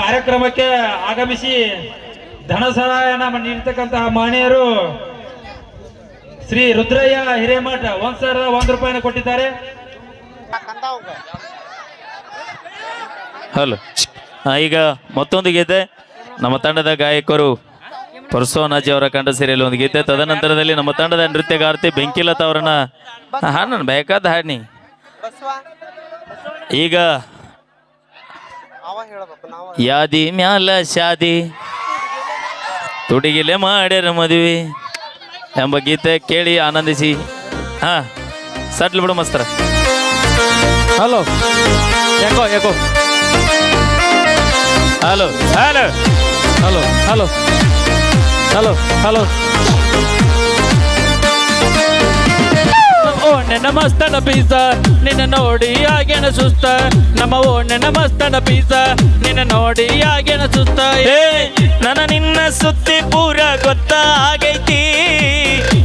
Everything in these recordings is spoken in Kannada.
ಕಾರ್ಯಕ್ರಮಕ್ಕೆ ಆಗಮಿಸಿ ಧನ ಸಹಾಯನ ನೀಡ್ತಕ್ಕಂತಹ ಮಾನ್ಯರು ಶ್ರೀ ರುದ್ರಯ್ಯ ಹಿರೇಮಠ ಒಂದ್ ಸಾವಿರದ ಒಂದ್ ರೂಪಾಯಿನ ಕೊಟ್ಟಿದ್ದಾರೆ. ಹಲೋ. ಈಗ ಮತ್ತೊಂದು ಗೀತೆ. ನಮ್ಮ ತಂಡದ ಗಾಯಕರು ಪರಸೋನಾಜಿ ಅವರ ಕಂಡ ಸೀರೆಯಲ್ಲಿ ಒಂದು ಗೀತೆ. ತದನಂತರದಲ್ಲಿ ನಮ್ಮ ತಂಡದ ನೃತ್ಯಗಾರ್ತಿ ಬೆಂಕಿಲತಾ ಅವರನ್ನ ಹಾಡು ಬೇಕಾದ ಹಾಡ್ನಿ. ಈಗ ಯಾದಿ ಮ್ಯಾಲ ಶಾದಿ. ತುಡಿಗಿಲೆ ಮಾಡ್ಯಾರ ಮದುವೆ ಎಂಬ ಗೀತೆ ಕೇಳಿ ಆನಂದಿಸಿ. ಹಾ ಸಟ್ಲ್ ಬಿಡು ಮಸ್ತರ. ಹಲೋ ಯಾಕೋ ಯಾಕೋ? Hello hello hello hello hello hello. ನನ್ನ ಪೀಸ, ನಿನ್ನ ನೋಡಿ ಆಗೇನ ಸುಸ್ತ ನಮ್ಮ ಓಣೆ ನಮಸ್ತನ ಮಸ್ತನ ಪೀಸ, ನಿನ್ನ ನೋಡಿ ಆಗೇನ ಸುಸ್ತ ಏ, ನನ್ನ ನಿನ್ನ ಸುತ್ತಿ ಪೂರ ಗೊತ್ತ ಆಗೈತಿ.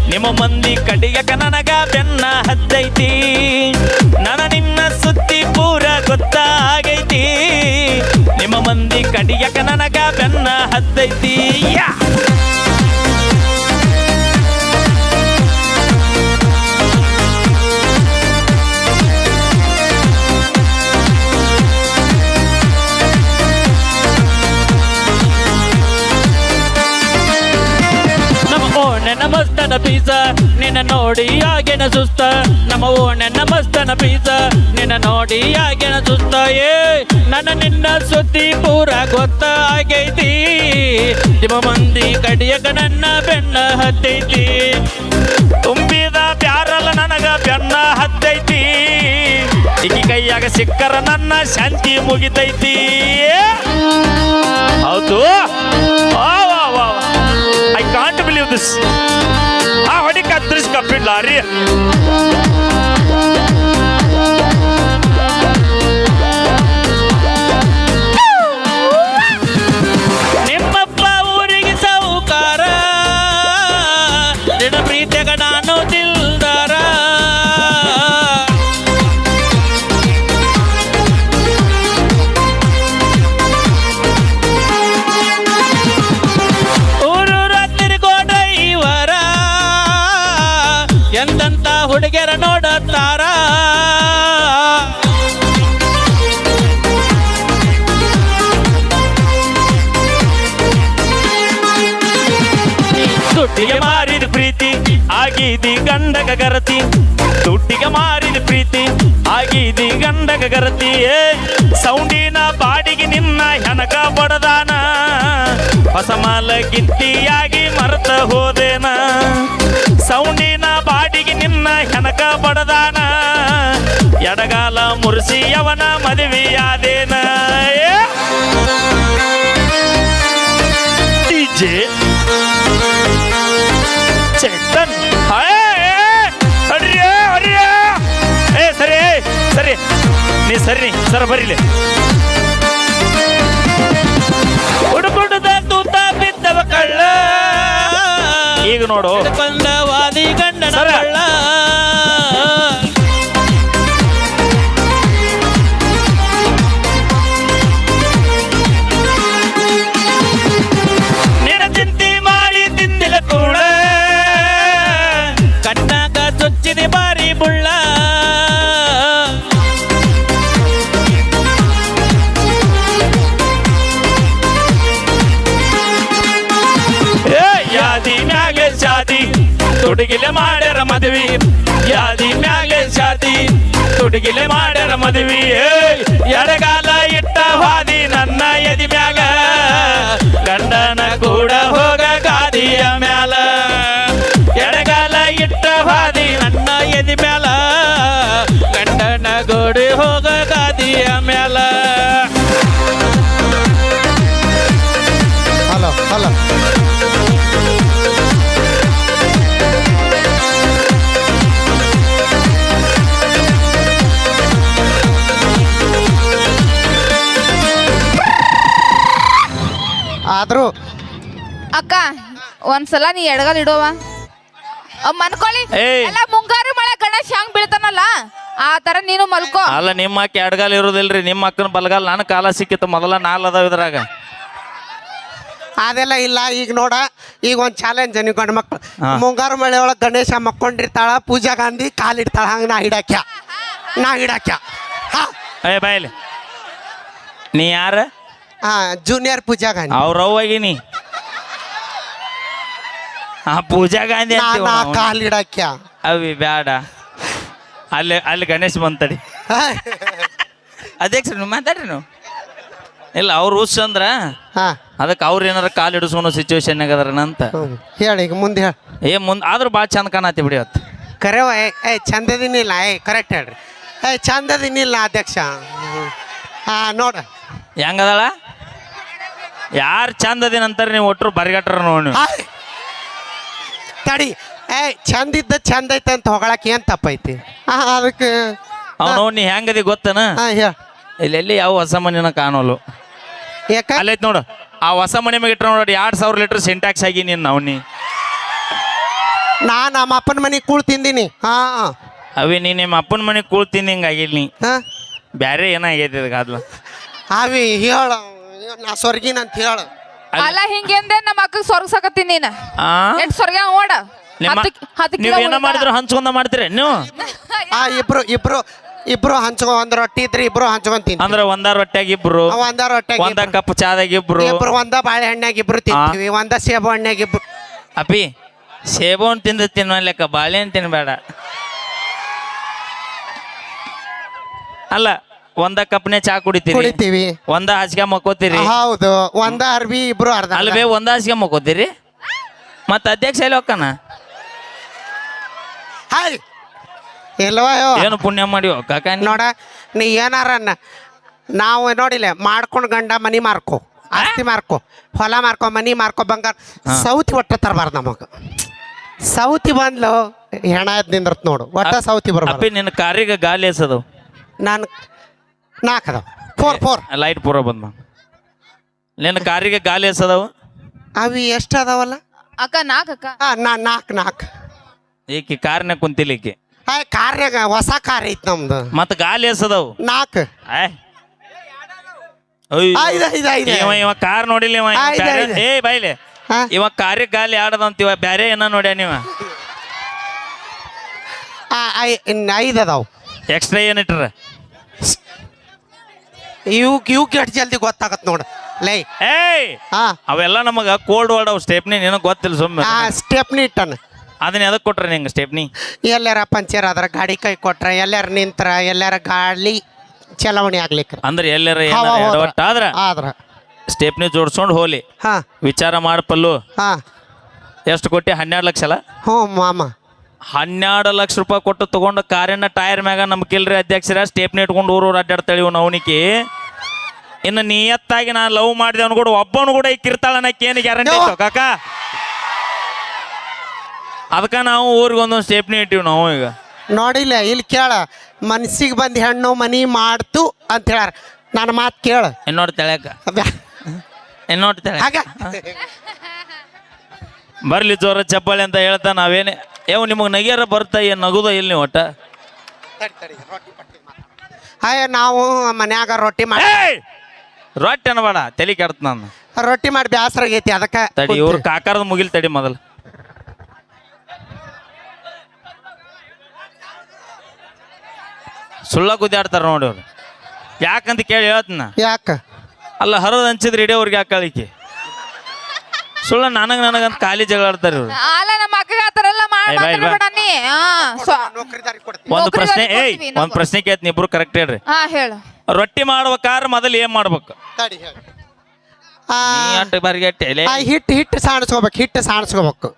ನಿಮ್ಮ ಮಂದಿ ಕಡಿಯಕ ನನಗ ಬೆನ್ನ ಹತ್ತೈತಿ. ನನ್ನ ನಿನ್ನ ಸುತ್ತಿ ಪೂರ ಗೊತ್ತ ಆಗೈತಿ. ನಿಮ್ಮ ಮಂದಿ ಕಡಿಯಕ ನನಗ ಬೆನ್ನ ಹತ್ತೈತಿ. ಪೀಸ. ನಿನ್ನ ನೋಡಿ ಆಗೇನ ಸುಸ್ತ. ನಮ್ಮ ಓ ನನ್ನ ಮಸ್ತನ ಪೀಸ. ನಿನ್ನ ನೋಡಿ ಆಗೇನ ಸುಸ್ತ. ಏ, ನನ್ನ ನಿನ್ನ ಸುದ್ದಿ ಪೂರ ಗೊತ್ತಾಗೈತಿ ನಿಮ್ಮ ಮಂದಿ ಕಡಿಯಕ ನನ್ನ ಬೆನ್ನ ಹತ್ತೈತಿ. ತುಂಬಿದ ಪ್ಯಾರಲ್ಲ ನನಗ ಬೆನ್ನ ಹತ್ತೈತಿ. ಈಕಿ ಕೈಯಾಗ ಸಿಕ್ಕರ ನನ್ನ ಶಾಂತಿ ಮುಗಿತೈತಿ. ಹೌದು. ದಿಸ್ ಆ ಹೊಡಿ ಹುಡುಗಿಯರ ನೋಡುತ್ತಾರ? ದುಡ್ಡಿಗೆ ಮಾರಿದ ಪ್ರೀತಿ, ಆಗಿದಿ ಗಂಡಗ ಗರತಿ. ದುಡ್ಡಿಗೆ ಮಾರಿದ ಪ್ರೀತಿ, ಆಗಿದಿ ಗಂಡಗ ಗರತಿ. ಸೌಂಡಿನ ಬಾಡಿಗೆ ನಿನ್ನ ಹೆನಕ ಬಡದಾನ ಹೊಸ ಮಾಲ ಗಿತ್ತಿಯಾಗಿ ಮರೆತ ಹೋದೇನ. ಸೌಂಡಿನ ಬಾಡಿಗೆ ನಿನ್ನ ಹೆನಕ ಬಡದಾನ. ಎಡಗಾಲ ಮುರಿಸಿ ಅವನ ಮದುವೆಯಾದೇನ ಡಿಜೆ ಚೇತನ್. ಅಡ್ರಿಯ ಅಡ್ರಿಯ ಏ ಸರಿ ಸರಿ. ನೀ ಸರಿ ನೀ ಸರ ಬರೀಲಿ ಹುಡುಕೊಂಡು ತೂತ ಬಿದ್ದವ ಕಳ್ಳ. ಈಗ ನೋಡು. ತುಡುಗಿಲೆ ಮಾಡ್ಯಾರ ಮದುವೆ. ಯಾದಿ ಮ್ಯಾಗ ಶಾದಿ ತುಡುಗಿಲೆ ಮಾಡ್ಯಾರ ಮದುವೆ. ಎಡಗಾಲ ಇಟ್ಟ ಹಾದಿ ನನ್ನ ಎದಿ ಮ್ಯಾಗ ಗಂಡನ ಕೂಡ ಹೋಗ ಗಾದಿಯ ಮ್ಯಾಲ. ಎಡಗಾಲ ಇಟ್ಟ ಹಾದಿ ನನ್ನ ಎದಿ ಮ್ಯಾಲ. ಗಂಡನ ಗೋಡಿ ಹೋಗ ಗಾದಿಯ ಮ್ಯಾಲ. ಅಕ್ಕ ಒಂದ್ಸಲ ನೀ ಎಡಗಲ್ ಇಡೋವ? ಅವ್ ಮನ್ಕೊಳ್ಳಿ ಏಯ್. ಎಲ್ಲ ಮುಂಗಾರು ಮಳೆ ಗಣೇಶ ಹಂಗ್ ಬೀಳ್ತಾನಲ್ಲ? ಆ ತರ ನೀನು ಮಲ್ಕೋ. ಅಲ್ಲ ನಿಮ್ಮ ಅಕ್ಕ ಎಡಗಾಲ ಇರೋದಿಲ್ರಿ ನಿಮ್ಮ ಅಕ್ಕನ ಬಲಗಾಲ ನಾನು ಕಾಲ ಸಿಕ್ಕಿತ್ತು ಮೊದಲ ನಾಲ್ ಅದಾವ ಇದ್ರಾಗ. ಅದೆಲ್ಲ ಇಲ್ಲ ಈಗ ನೋಡ ಈಗ ಒಂದು ಚಾಲೆಂಜ್ ನೀವು ಗಂಡು ಮಕ್ಳು. ಮುಂಗಾರು ಮಳೆ ಒಳಗೆ ಗಣೇಶ ಮಕ್ಕೊಂಡಿರ್ತಾಳ ಪೂಜಾ ಗಾಂಧಿ ಕಾಲಿಡ್ತಾಳ ಹಂಗೆ ನಾ ಹಿಡಾಕ್ಯ ನಾ ಹಿಡಾಕ್ಯ ಹಾ. ಏ ಬಾಯ್ಲಿ ನೀ ಯಾರ? ಹಾ ಜೂನಿಯರ್ ಪೂಜಾ ಗಾಂಧಿ. ಅವ್ರ ಅವ್ವಾಗಿನಿ. ಆ ಪೂಜಾ ಗಾಂಧಿ ಅಂತೀವಿ ನಾ ನಾವು. ಕಾಲಿಡಾಕ್ಯ? ಅವಿ ಬ್ಯಾಡ. ಅಲ್ಲಿ ಅಲ್ಲಿ ಗಣೇಶ್ ಬಂತಡಿ. ಅಧ್ಯಕ್ಷ ನೀವು ಮಾತಾಡ್ರಿ ನೀವು? ಇಲ್ಲ ಅವ್ರು ಹುಸ್ ಅಂದ್ರ ಹಾ. ಅದಕ್ಕೆ ಅವ್ರು ಏನಾರ ಕಾಲು ಹಿಡಿಸ್ಕೊಳೋ ಸಿಚುವೇಶನ್ ಅಂತ. ಹೇಳಿ ಈಗ ಮುಂದೆ ಹೇಳಿ. ಏ ಮುಂದ್ ಆದ್ರೂ ಭಾಳ ಚಂದ ಕಾಣತಿ ಬಿಡಿ ಅವತ್ತು ಕರೆವ ಏ ಏ ಚಂದದಿನಿಲ್ಲ ಏ ಕರೆಕ್ಟ್ ಹೇಳ್ರಿ. ಏ ಚಂದದಿನಿಲ್ಲ ಅಧ್ಯಕ್ಷ. ಹಾ ನೋಡ. ಹೆಂಗದಾಳ? ಯಾರು ಚಂದ ಅದಿನ ಅಂತಾರೆ ನೀವು ಒಟ್ಟರು ಬರಿಗಟ್ರ ನೋಡಿ ನೀವು. ಹಾಯ್. ತಡಿ ಏ ಚಂದ ಇದ್ದ ಚಂದ ಐತೆ ಅಂತ ಹೊಗಳಕ್ಕೆ ಏನು ತಪ್ಪೈತಿ? ಹಾ ಅದಕ್ಕೆ ಅವ್ನು ನೀ ಹೆಂಗದಿ ಗೊತ್ತನ? ಹಾ ಹೇಳ ಇಲ್ಲೆಲ್ಲಿ ಯಾವ ಹೊಸ ಮನೆನ ಕಾಣೋಲು? ಯಾಕ? ಅಲ್ಲೈತ್ ನೋಡು ಆ ಹೊಸ ಮನೆ ಮ್ಯಾಗ ಇಟ್ರ ನೋಡಿ ಎರಡು ಸಾವಿರ ಲೀಟರ್ ಸಿಂಟ್ಯಾಕ್ಸ್ ಆಗಿ ನೀನು ಅವ್ನಿ. ನಾ ನಮ್ಮ ಅಪ್ಪನ ಮನೆಗೆ ಕೂಳ್ ತಿಂದೀನಿ. ಹಾ ಅವಿ ನೀ ನಿಮ್ಮ ಅಪ್ಪನ ಮನೆಗೆ ಕೂಳ್ತೀನಿ ಹಿಂಗೆ ಆಗಿಲ್ಲ ನೀ. ಹಾಂ? ಬ್ಯಾರೆ ಏನಾಗೈತಿ ಅದಕ್ಕೆ ಅದ್ಲ ಅವಿ ಹೇಳ ನಾ ಸ್ವರ್ಗಿನ ಅಂತ ಹೇಳ. ಅಲ್ಲ ಹಿಂಗೆಂದೆ ನಮ್ಮ ಅಕ್ಕಗ್ ಸ್ವರ್ಗಸಕತ್ತೀನಿ ನೀನ. ಆ? ಎಷ್ಟ್ ಸ್ವರ್ಗ ಓಡ ನಿಮ್ಮ ಹತ್ತು ಹತ್ತು ನೀವು ಕಿಲೋ ಏನ ಮಾಡಿದ್ರು ಹಂಚ್ಕೊಂಡ ಮಾಡ್ತೀರಿ ನೀವು? ಆ ಇಬ್ರು ಇಬ್ರು ಇಬ್ರು ಹಂಚ್ಕೊ ಒಂದ್ ರೊಟ್ಟಿ ಇದ್ರಿ ಇಬ್ರು ಹಂಚ್ಕೊಂಡ್ ತಿಂತೀವಿ. ಅಂದ್ರ ಒಂದ ರೊಟ್ಯಾಗ ಇಬ್ರು ಅವ ಒಂದ ರೊಟ್ಟಿ ಒಂದ ಕಪ್ ಚಾದಾಗ ಇಬ್ರು. ಇಬ್ರು ಒಂದ ಬಾಳೆಹಣ್ಣಾಗ ಇಬ್ರು ತಿಂತೀವಿ ಒಂದ ಸೇಬು ಹಣ್ಣಾಗ ಇಬ್ರು. ಅಪ್ಪಿ ಸೇಬು ಹಣ್ಣ್ ತಿಂದು ತಿನ್ನಲೆಕ್ಕ ಬಾಳೆಹಣ್ಣು ತಿನ್ಬೇಡ. ಅಲ್ಲ ಒಂದ ಕಪ್ನೆ ಚಾ ಕುಡಿತೀರಿ? ಕುಡಿತೀವಿ. ಒಂದ ಹಾಸಿಗೆ ಮಕ್ಕೋತೀರಿ? ಹೌದು. ಒಂದ ಅರ್ಬಿ ಇಬ್ರು ಅರ್ಧ ಅಲ್ಲಿ ಬೇ ಒಂದ ಹಾಸಿಗೆ ಮಕ್ಕೋತೀರಿ? ಮತ್ತ ಅಧ್ಯಕ್ಷ ಎಲ್ಲಿ ಹೋಕ್ಕನ ಹಾಯ್. ಇಲ್ವಾ ಯೋ ಏನು ಪುಣ್ಯ ಮಾಡಿ ಕಾಕ ನೀ? ನೋಡ ನೀ ಏನಾರ ಅನ್ನ. ನಾವು ನೋಡಿಲ್ಲ ಮಾಡ್ಕೊಂಡು ಗಂಡ ಮನಿ ಮಾರ್ಕೊ ಆಸ್ತಿ ಮಾರ್ಕೊ ಹೊಲ ಮಾರ್ಕೊ ಮನಿ ಮಾರ್ಕೊ ಬಂಗಾರ ಸೌತಿ ಒಟ್ಟ ತರಬಾರ್ದು ನಮಗ. ಸೌತಿ ಬಂದ್ಲು ಹೆಣ ಎದ್ದು ನಿಂದ್ರತ್ ನೋಡು ಒಟ್ಟ ಸೌತಿ ಬರ್ಬಾರ್ದು. ಅಪ್ಪಿ ನಿನ್ನ ಕಾರಿಗೆ ಗಾಲಿ ಎಸದು. ನಾನು ನಾಲ್ಕದವ ಫೋರ್ ಫೋರ್ ಲೈಟ್ ಪೂರ ಬಂದ ನಿನ್ನ ಕಾರಿಗೆ ಗಾಲಿ ಎಸದವು? ಅವಿ ಎಷ್ಟು ಅದಾವಲ್ಲ? ಅಕ್ಕ ನಾಕ್ ಅಕ್ಕ. ಹಾ ನಾ ನಾಲ್ಕು ನಾಲ್ಕು. ಈಕಿ ಕಾರ್ನ ಕುಂತಿಲ್ಲ ಈಕಿ. ಹಾಯ್ ಕಾರ್ಯಾಗ ಹೊಸ ಕಾರ್ ಐತಿ ನಮ್ದು. ಮತ್ತ ಗಾಲಿ ಎಸದವು? ನಾಲ್ಕು. ಆಯ್ ಅಯ್ಯೋ. ಐದು ಐದು ಐದು ಇವ ಇವ ಕಾರ್ ನೋಡಿಲ್ಲ ಇವ ಇವ ಆಯ್ತ್ ಬ್ಯಾರೆ- ಆಯ್ತ್. ಏ ಬೈಲೆ ಹಾ. ಇವ ಕಾರ್ಯ ಗಾಲಿ ಆಡದಂತಿವ ಬ್ಯಾರೆ ಏನ ನೋಡ್ಯ ನೀವ? ಆ, ಐ- ಇನ್ ಐದು ಅದಾವು. ಎಕ್ಸ್ಟ್ರಾ ಏನ್ ಇಟ್ರ? ಇವ್ಕ್ ಇವ್ಕ್ ಎಷ್ಟು ಜಲ್ದಿ ಗೊತ್ತಾಗತ್ ನೋಡು. ಲೈ. ಏಯ್! ಹಾ. ಅವೆಲ್ಲ ನಮಗ ಕೋಲ್ಡ್ ವರ್ಡ್ ಅವ್ ಸ್ಟೆಪ್ನಿ ನಿನಗ್ ಗೊತ್ತಿಲ್ಲ ಸುಮ್ಮನೆ ಆ ಸ್ಟೆಪ್ನಿ ಇಟ್ಟನ. ಅದನ್ನ ಎದಕ್ ಕೊಟ್ರೆ ನಿಂಗೆ ಸ್ಟೆಪ್ನಿ? ಎಲ್ಲಾರ ಪಂಚರ್ ಆದ್ರ ಗಾಡಿ ಕೈ ಕೊಟ್ರ ಎಲ್ಲಾರ ನಿಂತ್ರ ಎಲ್ಲಾರ ಗಾಳಿ ಚಲಾವಣೆ ಆಗ್ಲಿಕ್ಕೆ ಅಂದ್ರೆ ಎಲ್ಲರ ಹವಾ ಹೋದ್ರ. ಆದ್ರ? ಆದ್ರ. ಸ್ಟೆಪ್ನಿ ಜೋಡ್ಸ್ಕೊಂಡು ಹೋಲಿ. ಹಾ. ವಿಚಾರ ಮಾಡಪಲ್ಲು. ಹಾ. ಎಷ್ಟು ಕೊಟ್ಟಿ? ಹನ್ನೆರಡು ಲಕ್ಷ ಅಲ್ಲ ಹ್ಞೂ ಮಾಮ. ಹನ್ನೆರಡು ಲಕ್ಷ ರೂಪಾಯಿ ಕೊಟ್ಟು ತಗೊಂಡು ಕಾರಿನ ಟೈರ್ ಮ್ಯಾಗ ನಮ್ಗಿಲ್ರಿ ಅಧ್ಯಕ್ಷರ ಸ್ಟೇಪ್ನಿ ಇಟ್ಕೊಂಡು ಊರೂರು ಅಡ್ಡಾಡ್ತಾಳಿ ಅವನಿಗೆ ಇನ್ನು ನಿಯತ್ತಾಗಿ ನಾನು ಲವ್ ಮಾಡಿದವನು ಕೂಡ ಒಬ್ಬನು ಕೂಡ ಈ ಅನ್ನಕ್ಕೆ ಏನು ಗ್ಯಾರಂಟಿ. ಇತ್ತು ಕಾಕ? ಅದಕ್ಕೆ ನಾವು ಊರಿಗೆ ಒಂದೊಂದು ಸ್ಟೇಪ್ನಿ ಇಟ್ಟಿವಿ ನಾವು ಈಗ. ನೋಡಿಲ್ಲ ಇಲ್ಲಿ ಕೇಳ. ಮನ್ಸಿಗೆ ಬಂದು ಹೆಣ್ಣು ಮನಿ ಮಾಡ್ತು ಅಂತ ಹೇಳಾರ ನನ್ನ ಮಾತು ಕೇಳ. ಇನ್ನೋಡ್ ತೆಳ್ಯಾಕ ಇನ್ನೋಡ್ ತೆಳ್ಯಾಕ ಹಾಗ. ಬರ್ಲಿ ಜೋರ ಚಪ್ಪಲಿ ಅಂತ ಹೇಳ್ತಾ ನಾವೇನೇ ಏವ್ ನಿಮಗೆ ನಗಿಯಾರ ಬರ್ತಾ ಏನು ನಗುದ ಇಲ್ಲಿ ಒಟ್ಟ? ಅಯ್ಯ ನಾವು ಮನ್ಯಾಗ ರೊಟ್ಟಿ ಮಾಡಿ ಏಯ್! ರೊಟ್ಟಿ ಅನ್ಬೇಡ ತಲೆ ಕೆಡ್ತ ನಾನು. ರೊಟ್ಟಿ ಮಾಡಿ ಬ್ಯಾಸರ ಆಗೈತಿ ಅದಕ್ಕೆ ತಡಿ ಇವ್ರ ಕಾಕಾರದ ಮುಗಿಲ್ ತಡಿ ಮೊದಲು. ಸುಳ್ಳ ಗುದ್ದಾಡ್ತಾರ ನೋಡಿ ಅವ್ರು. ಯಾಕಂತ ಕೇಳಿ ಹೇಳ್ತೀನ? ಯಾಕ? ಅಲ್ಲ ಹರಿದು ಹಂಚಿದ್ರೆ ಇಡೀ ಅವ್ರಿಗೆ ಹಾಕಳಿಕೆ. ಸುಳ್ಳ ನನಗೆ ನನಗಂತ ಖಾಲಿ ಜಗಳಾಡ್ತಾರೆ ಇವ್ರು. ಅಲ್ಲ ನಮ್ಮ ಅಕ್ಕಗ ಆ ಥರ ಎಲ್ಲ ಏ, ಬಾ, ಇಲ್ಲಿ ಬಾ. ಮಾತಾಡ್ಬೇಡ ನೀ. ಹಾ ಸ್ವ- ನೌಕರಿದಾರಿ ಕೊಡ್ತೀವಿ ಒಂದು ಪ್ರಶ್ನೆ ಏಯ್ ಕೊಡ್ತೀವಿ ನಾವು. ಒಂದು ಪ್ರಶ್ನೆ ಕೇಳ್ತೀನಿ ಇಬ್ರು ಕರೆಕ್ಟ್ ಹೇಳ್ರಿ. ಹಾ ಹೇಳು. ರೊಟ್ಟಿ ಮಾಡ್ಬೇಕಾದ್ರೆ ಮೊದಲು ಏನ್ ಮಾಡ್ಬೇಕು? ತಡಿ ಹೇಳಿ. ಆ, ನೀ ಅಟ್ಟು ಬಾರಿಗೆ ಎಲೆ. ಆ ಹಿಟ್ಟು ಹಿಟ್ಟು ಸಾಣಿಸ್ಕೋಬೇಕು ಹಿಟ್ಟು ಸಾಣಿಸ್ಕೋಬೇಕು.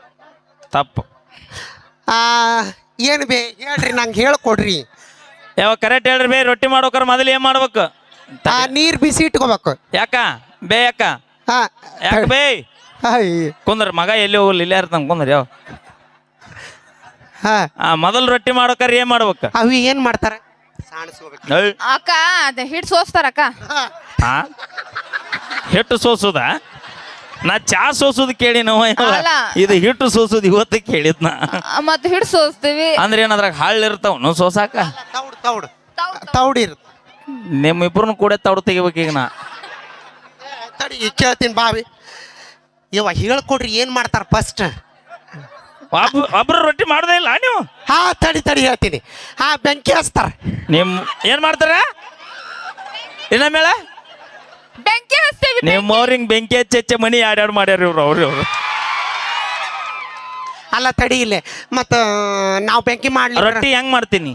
ತಪ್ಪು. ಆ, ಏನು ಬೇ ಹೇಳ್ರಿ ನಂಗೆ ಹೇಳ್ಕೊಡ್ರಿ. ಯಾವ ಕರೆಕ್ಟ್ ಹೇಳ್ರಿ ಬೇ ರೊಟ್ಟಿ ಮಾಡ್ಬೇಕಾರೆ ಮೊದಲು ಏನ್ ಮಾಡ್ಬೇಕು? ಆ ನೀರು ಬಿಸಿ ಇಟ್ಕೋಬೇಕು. ಯಾಕ? ಬೇ ಯಾಕ? ಹಾ ಯಾಕ ಬೇ? ಕುಂದ್ರ ಮಗ ಎಲ್ಲಿ ಹೋಗಲ್ಲ ಇಲ್ಲೇ ಇರ್ತಾನ ಕುಂದ್ರ ಯಾವ? ಹಾ. ಆ ಮೊದಲು ರೊಟ್ಟಿ ಮಾಡ್ಬೇಕಾರೆ ಏನ್ ಮಾಡ್ಬೇಕು? ಅವು ಏನ್ ಮಾಡ್ತಾರ? ಅಕ್ಕ ಅದ ಹಿಟ್ ಸೋಸ್ತಾರ ಅಕ್ಕ. ಆ? ಹಿಟ್ಟು ಸೋಸುದ? ನಾ ಚಾ ಸೋಸುದು ಕೇಳಿ ನಾವು ಅಲ್ಲ. ಇದು ಹಿಟ್ಟು ಸೋಸುದು ಇವತ್ತು ಕೇಳಿದ್ ನಾ. ಮತ್ತ್ ಹಿಟ್ ಸೋಸ್ತೀವಿ. ಅಂದ್ರೆ ಏನಾದ್ರಾಗ ಹಾಳ್ ಇರ್ತಾವ ನಾವು ಸೋಸಾಕ? ತೌಡ್ ತೌಡು. ತೌಡ್, ನಿಮ್ಮಿಬ್ರನ್ನ ಕೂಡ ತೌಡು ತೆಗಿಬೇಕು ಈಗ ನಾ. ತಡಿ ಈಗ ಕೇಳ್ತೀನಿ ಬಾವಿ. ಇವ ಹೇಳ್ಕೊಡ್ರಿ ಏನ್ ಮಾಡ್ತಾರ ಫಸ್ಟ್ ಒಬ್ರು ರೊಟ್ಟಿ ಮಾಡೋದೇ ಇಲ್ಲ ನೀವು? ಹಾ ತಡಿ ತಡಿ ಹೇಳ್ತೀನಿ. ಹಾ ಬೆಂಕಿ ಹಚ್ತಾರ. ನಿಮ್ ಏನ್ ಮಾಡ್ತಾರ? ಇನ್ನ ಮೇಲೆ? ಬೆಂಕಿ ಹಚ್ತೀವಿ ನಿಮ್ಮ ಅವ್ರಿಗೆ ಬೆಂಕಿ ಹಚ್ಚಿ ಹಚ್ಚಿ ಮನಿ ಆಡ್ಯಾಡ್ ಮಾಡ್ಯಾರ ಇವ್ರು ಅವ್ರು ಇವ್ರು? ಅಲ್ಲ ತಡಿ ಇಲ್ಲೇ. ಮತ್ತ ನಾವು ಬೆಂಕಿ ಮಾಡ್ಲಿ ರೊಟ್ಟಿ ಹೆಂಗ್ ಮಾಡ್ತೀನಿ?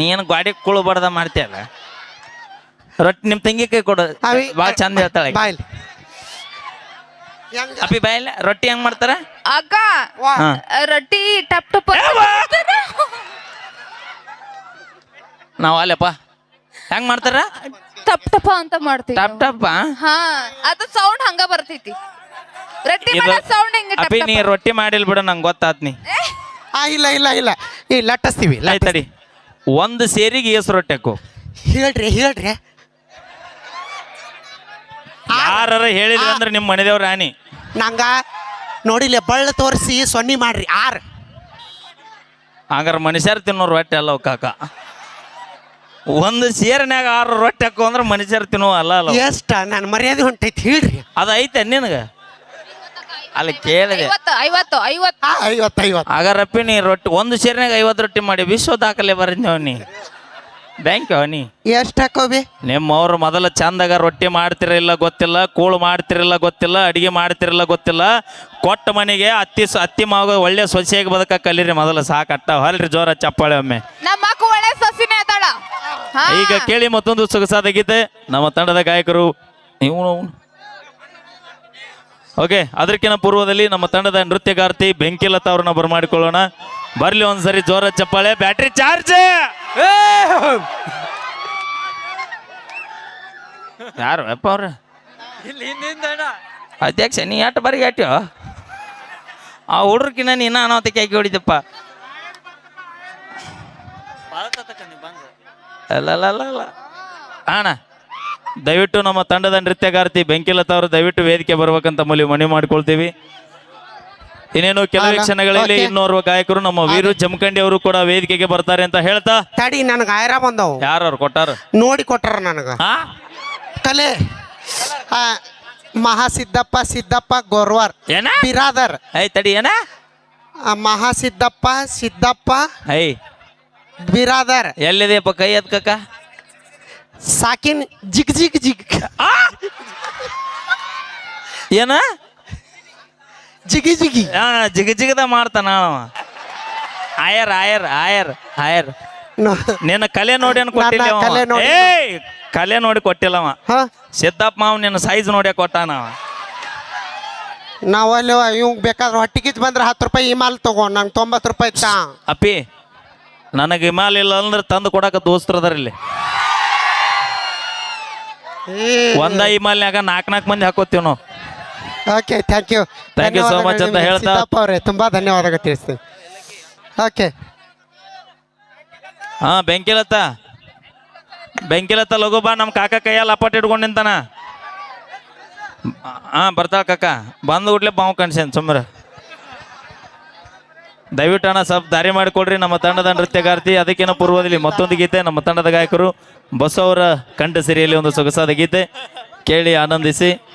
ನೀನು ಗಾಡಿ ಕುಳ್ಬಾರ್ದ ಮಾಡ್ತೀಯಲ್ಲ? ರೊಟ್ಟಿ ನಿಮ್ ತಂಗಿ ಕೈ ಕೊಡು. ಅವಿ ಭಾಳ ಚಂದ ಹೇಳ್ತಾಳೆ. ಆಕಿ. ಬಾಯ್ಲಿ ಹೆಂಗ ಅಪ್ಪಿ ಬಾಯಿಲ್ಲ ರೊಟ್ಟಿ ಹೆಂಗ್ ಮಾಡ್ತಾರ? ಅಕ್ಕ ವಾ. ಹಾ. ರೊಟ್ಟಿ ಟಪ್ ಟಪ್ ಅಂತ ಮಾಡ್ತಾರ. ನಾವ್ ಅಲ್ಲಪ್ಪ. ಹೆಂಗ್ ಮಾಡ್ತಾರ? ಟಪ್ ಟಪ ಅಂತ ಮಾಡ್ತೀವಿ ಟಪ್ ಟಪ್ ಹಾ ಅದು ಸೌಂಡ್ ಹಂಗ ಬರ್ತೈತಿ. ರೊಟ್ಟಿ ಮಾಡೋ ಸೌಂಡ್ ಹಿಂಗ ಟಪ್ ಅಪ್ಪಿ ನೀ ಟಪ. ರೊಟ್ಟಿ ಮಾಡಿಲ್ ಬಿಡು ನಂಗೆ ಗೊತ್ತಾತ್ ನೀ. ಆ ಇಲ್ಲ ಇಲ್ಲ ಇಲ್ಲ. ಈ ಲಟ್ಟಿಸ್ತೀವಿ ಆಯ್ತ್ ತಡಿ. ಒಂದು ಸೇರಿಗೆ ಏಸು ರೊಟ್ಟಿ ಹಾಕು. ಹೇಳ್ರಿ ಹೇಳ್ರಿ. ಯಾರ ಹೇಳಿದ್ರಿ ಅಂದ್ರೆ ನಿಮ್ಮ ಮನೆದೇವ್ರ ರಾಣಿ? ನಂಗ ನೋಡಿಲ್ಲ ಬಳ್ಳ ತೋರಿಸಿ ಸೊನ್ನಿ ಮಾಡ್ರಿ ಆರ್. ಹಂಗಾರ ಮನುಷ್ಯರ್ ತಿನ್ನೋ ರೊಟ್ಟಿ ಅಲ್ಲ ಅವು ಕಾಕ? ಒಂದು ಸೇರ್ನ್ಯಾಗ ಆರು ರೊಟ್ಟಿ ಹಾಕು ಅಂದ್ರೆ ಮನುಷ್ಯರು ತಿನ್ನೋ ಅಲ್ಲ ಅಲ್ಲ ಅವು. ಎಷ್ಟ? ನನ್ನ ಮರ್ಯಾದೆ ಹೊಂಟೈತಿ ಹೇಳ್ರಿ. ಅದು ಐತೆ ನಿನಗೆ? ಅಲ್ಲಿ ಕೇಳಿದೆ. ಐವತ್ತು ಐವತ್ತು ಐವತ್ತು. ಆ ಐವತ್ತು ಐವತ್ತು. ಹಾಗಾರಪ್ಪಿ ನೀ ರೊಟ್ಟಿ ಒಂದು ಸೇರಿನಾಗ ಐವತ್ತು ರೊಟ್ಟಿ ಮಾಡಿ ವಿಶ್ವ ದಾಖಲೆ ಬರೆದ್ನವ ನೀ. ಬ್ಯಾಂಕ್ ನೀ ಎಷ್ಟು ಹಾಕೋಬಿ? ನಿಮ್ಮವ್ರು ಮೊದಲ ಚಂದಾಗ ರೊಟ್ಟಿ ಮಾಡ್ತಿರಲಿಲ್ಲ ಗೊತ್ತಿಲ್ಲ ಕೂಳು ಮಾಡ್ತಿರಲಿಲ್ಲ ಗೊತ್ತಿಲ್ಲ ಅಡಿಗೆ ಮಾಡ್ತಿರಲಿಲ್ಲ ಗೊತ್ತಿಲ್ಲ. ಕೊಟ್ಟ ಮನೆಗೆ ಅತ್ತಿ ಸ- ಅತ್ತಿ ಮಾವ ಒಳ್ಳೆ ಸೊಸೆಯಾಗಿ ಬದಕ ಕಲೀರಿ ಮೊದಲ ಸಾಕಟ್ಟ ಹೊಲ್ರಿ ಜೋರ ಚಪ್ಪಾಳೆ ಒಮ್ಮೆ. ನಮ್ಮ ಅಕ್ಕ ಒಳ್ಳೆ ಸೊಸಿನೇ ಅದಾಳ ಹಾ. ಈಗ ಕೇಳಿ ಮತ್ತೊಂದು ಸೊಗಸಾದ ಗೀತೆ ನಮ್ಮ ತಂಡದ ಗಾಯಕರು. ಇವನು ಓಕೆ ಅದಕ್ಕಿಂತ ಪೂರ್ವದಲ್ಲಿ ನಮ್ಮ ತಂಡದ ನೃತ್ಯಗಾರ್ತಿ ಬೆಂಕಿಲತಾ ಅವ್ರನ್ನ ಬರಮಾಡಿಕೊಳ್ಳೋಣ ಬರ್ಲಿ ಒಂದ್ಸರಿ ಜೋರ ಚಪ್ಪಾಳೆ ಬ್ಯಾಟ್ರಿ ಚಾರ್ಜ್! ಯಾರು? ಅಪ್ಪ ಅವ್ರ? ಅಧ್ಯಕ್ಷ ನೀ ಎಟ್ಟು ಬರಿಗೆ ಎಟ್ಟು ಆ ಹುಡ್ರಕಿನ ನೀನ ಅನಾಹುತಕ್ಕೆ ಹಾಕಿ ಹೊಡಿದಪ್ಪ. ಅಲ್ಲ ಅಣ್ಣ ದಯವಿಟ್ಟು ನಮ್ಮ ತಂಡದ ನೃತ್ಯಗಾರ್ತಿ ಬೆಂಕಿಲತ್ತವ್ರು ಅವರು ದಯವಿಟ್ಟು ವೇದಿಕೆ ಬರ್ಬೇಕಂತ ಮೂಲಿ ಮನವಿ ಮಾಡ್ಕೊಳ್ತೀವಿ. ಇನ್ನೇನು ಕೆಲವೇ ಕ್ಷಣಗಳಲ್ಲಿ. ಇನ್ನೋರ್ವ ಗಾಯಕರು ನಮ್ಮ ವೀರು ಜಮಖಂಡಿ ಅವರು ಕೂಡ ವೇದಿಕೆಗೆ ಬರ್ತಾರೆ ಅಂತ ಹೇಳ್ತಾ? ತಡಿ ನನಗೆ ಆಯ್ರ ಬಂದವು. ಯಾರು ಕೊಟ್ಟಾರ? ನೋಡಿ ಕೊಟ್ಟಾರ ನನಗೆ. ಹಾ? ಕಲೆ ಆ, ಮಹಾಸಿದ್ದಪ್ಪ ಸಿದ್ದಪ್ಪ ಗೊರ್ವರ್ ಏನ? ಬಿರಾದರ್. ಐ ತಡಿ ಏನ? ಆ, ಮಹಾಸಿದ್ದಪ್ಪ ಸಿದ್ದಪ್ಪ ಐ ಬಿರಾದರ್. ಎಲ್ಲಿದೆಯಪ್ಪ ಕೈ ಎತ್ಕಕ್ಕ ಸಾಕಿನ್ ಜಿಗ್ ಜಿಗ್ ಜಿಗ್. ಏನ? ಜಿಗಿ ಜಿಗಿ. ಆ, ಜಿಗಿ ಜಿಗದ ಮಾಡ್ತಾನ ಅವ ಆಯರ್ ಆಯರ್ ಆಯರ್ ಆಯರ್. ನೋ- ನಿನ್ನ ಕಲೆ ನೋಡಿ ಅನ್ ಕೊಟ್ಟಿಲ್ಲ ನನ್ನ ಅವ. ಕಲೆ ನೋಡಿ- ಏಯ್ ಕಲೆ ನೋಡಿ ಕೊಟ್ಟಿಲ್ಲ ಅವ. ಹ? ಸಿದ್ದಪ್ಪ ಮಾವ ನಿನ್ನ ಸೈಜ್ ನೋಡಿ ಕೊಟ್ಟಾನ ಅವ. ನಾವಲ್ಲಿ ಇವ್ ಬೇಕಾದ್ರೆ ಹೊಟ್ಟಿಗಿದ್ ಬಂದ್ರೆ ಹತ್ತು ರೂಪಾಯಿ ಈ ಮಾಲ್ ತಗೋ ನಂಗೆ ತೊಂಬತ್ತು ರೂಪಾಯಿ ಇತ್ತ? ಅಪ್ಪಿ ನನಗೆ ಹಿಮಾಲ ಇಲ್ಲ ಅಂದ್ರೆ ತಂದು ಕೊಡಕ ದೋಸ್ತರದಾರ ಇಲ್ಲಿ. ಒಂದ ಹಿಮಾಲ್ನ್ಯಾಗ ನಾಲ್ಕು ನಾಲ್ಕು ಮಂದಿ ಹಾಕೋತೀವಿ ನಾವು. Okay thank you thank you so much ಅಂತ ಹೇಳ್ತಾ- ಸಿದ್ದಪ್ಪ ಅವರೇ ತುಂಬಾ ಧನ್ಯವಾದಗಳು ತಿಳಿಸ್ತೀನಿ. ಓಕೆ ಹಾ ಬೆಂಕಿಲತ್ತ. ಬೆಂಕಿಲತ್ತ ಲಘು ಬಾ ನಮ್ಮ ಕಾಕ ಕೈಯಲ್ಲಿ ಅಪ್ಪಟ್ ಇಟ್ಕೊಂಡು ನಿಂತಾನ. ಹಾ ಬರ್ತಾಳ ಕಾಕ. ಬಂದು ಕೂಡ್ಲೆ ಬಾವು ಕಣ್ಸೇನ್ ಸುಮ್ಮರ. ದಯವಿಟ್ಟು ಅಣ್ಣ ಸ್ವಲ್ಪ ದಾರಿ ಮಾಡಿಕೊಡ್ರಿ ನಮ್ಮ ತಂಡದ ನೃತ್ಯಗಾರ್ತಿ ಅದಕ್ಕಿಂತ ಪೂರ್ವದಲ್ಲಿ ಮತ್ತೊಂದು ಗೀತೆ. ನಮ್ಮ ತಂಡದ ಗಾಯಕರು ಬಸವರ ಕಂಠ ಸಿರಿಯಲ್ಲಿ ಒಂದು ಸೊಗಸಾದ ಗೀತೆ. ಕೇಳಿ ಆನಂದಿಸಿ.